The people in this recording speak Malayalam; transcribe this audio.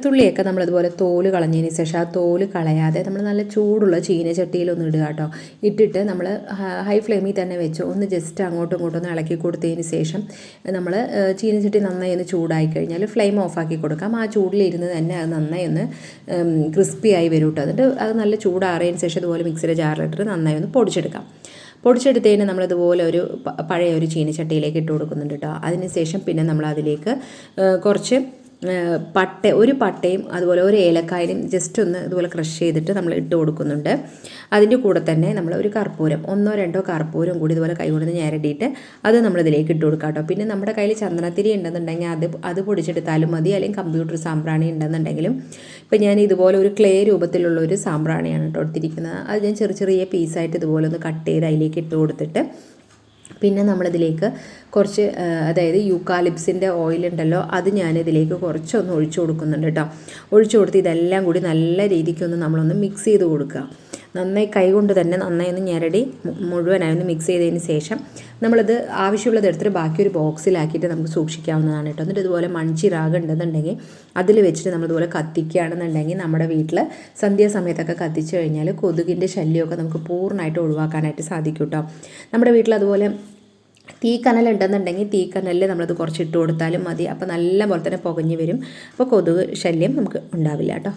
തുള്ളിയൊക്കെ നമ്മളിതുപോലെ തോൽ കളഞ്ഞതിന് ശേഷം ആ തോൽ കളയാതെ നമ്മൾ നല്ല ചൂടുള്ള ചീനച്ചട്ടിയിലൊന്ന് ഇടുക കേട്ടോ. ഇട്ടിട്ട് നമ്മൾ ഹൈ ഫ്ലെയിമിൽ തന്നെ വെച്ച് ഒന്ന് ജസ്റ്റ് അങ്ങോട്ടും ഇങ്ങോട്ടും ഒന്ന് ഇളക്കി കൊടുത്തതിന് ശേഷം നമ്മൾ ചീനച്ചട്ടി നന്നായി ഒന്ന് ചൂടായി കഴിഞ്ഞാൽ ഫ്ലെയിം ഓഫാക്കി കൊടുക്കാം. ആ ചൂടിലിരുന്ന് തന്നെ അത് നന്നായി ഒന്ന് ക്രിസ്പി ആയി വരും കേട്ടോ. എന്നിട്ട് അത് നല്ല ചൂടാറിയതിന് ശേഷം ഇതുപോലെ മിക്സിയുടെ ജാറിലിട്ടിട്ട് നന്നായി ഒന്ന് പൊടിച്ചെടുക്കാം. പൊടിച്ചെടുത്തതിന് നമ്മളിതുപോലെ ഒരു പഴയ ഒരു ചീനച്ചട്ടിയിലേക്ക് ഇട്ട് കൊടുക്കുന്നുണ്ട് കേട്ടോ. അതിന് ശേഷം പിന്നെ നമ്മൾ അതിലേക്ക് കുറച്ച് പട്ട ഒരു പട്ടയും അതുപോലെ ഒരു ഏലക്കായലും ജസ്റ്റ് ഒന്ന് ഇതുപോലെ ക്രഷ് ചെയ്തിട്ട് നമ്മൾ ഇട്ട് കൊടുക്കുന്നുണ്ട്. അതിന്റെ കൂടെ തന്നെ നമ്മൾ ഒരു കർപ്പൂരം ഒന്നോ രണ്ടോ കർപ്പൂരം കൂടി ഇതുപോലെ കൈ കൊണ്ട് ഞരടിയിട്ട് അത് നമ്മൾ ഇതിലേക്ക് ഇട്ട് കൊടുക്കാം കേട്ടോ. പിന്നെ നമ്മുടെ കയ്യിൽ ചന്ദനത്തിരി ഉണ്ടെന്നുണ്ടെങ്കിൽ അത് അത് പൊടിച്ചെടുത്താലും മതി. അല്ലെങ്കിൽ കമ്പ്യൂട്ടർ സാമ്പ്രാണി ഉണ്ടെന്നുണ്ടെങ്കിലും ഇപ്പം ഞാൻ ഇതുപോലെ ഒരു ക്ലേ രൂപത്തിലുള്ള ഒരു സാമ്പ്രാണിയാണ് കേട്ടോ എടുത്തിരിക്കുന്നത്. അത് ഞാൻ ചെറിയ ചെറിയ പീസായിട്ട് ഇതുപോലെ ഒന്ന് കട്ട് ചെയ്ത് അതിലേക്ക് ഇട്ട് കൊടുത്തിട്ട് പിന്നെ നമ്മളിതിലേക്ക് കുറച്ച് അതായത് യൂക്കാലിപ്സിന്റെ ഓയിലുണ്ടല്ലോ അത് ഞാനിതിലേക്ക് കുറച്ചൊന്ന് ഒഴിച്ചു കൊടുക്കുന്നുണ്ട് കേട്ടോ. ഒഴിച്ചു കൊടുത്ത് ഇതെല്ലാം കൂടി നല്ല രീതിക്കൊന്ന് നമ്മളൊന്ന് മിക്സ് ചെയ്ത് കൊടുക്കുക. നന്നായി കൈകൊണ്ട് തന്നെ നന്നായി ഒന്ന് ഞെരടി മുഴുവനായി ഒന്ന് മിക്സ് ചെയ്തതിന് ശേഷം നമ്മളിത് ആവശ്യമുള്ളത് എടുത്തിട്ട് ബാക്കി ഒരു ബോക്സിലാക്കിയിട്ട് നമുക്ക് സൂക്ഷിക്കാവുന്നതാണ് കേട്ടോ. എന്നിട്ട് ഇതുപോലെ മൺചിറാഗ് ഉണ്ടെന്നുണ്ടെങ്കിൽ അതിൽ വെച്ചിട്ട് നമ്മളിതുപോലെ കത്തിക്കുകയാണെന്നുണ്ടെങ്കിൽ നമ്മുടെ വീട്ടിൽ സന്ധ്യാസമയത്തൊക്കെ കത്തിച്ചു കഴിഞ്ഞാൽ കൊതുകിന്റെ ശല്യമൊക്കെ നമുക്ക് പൂർണമായിട്ട് ഒഴിവാക്കാനായിട്ട് സാധിക്കും കേട്ടോ. നമ്മുടെ വീട്ടിൽ അതുപോലെ തീക്കനൽ ഉണ്ടെന്നുണ്ടെങ്കിൽ തീക്കനലിൽ നമ്മളത് കുറച്ച് ഇട്ട് കൊടുത്താലും മതി. അപ്പോൾ നല്ല പോലെ തന്നെ പുകഞ്ഞ് വരും. അപ്പോൾ കൊതുക് ശല്യം നമുക്ക് ഉണ്ടാവില്ല കേട്ടോ.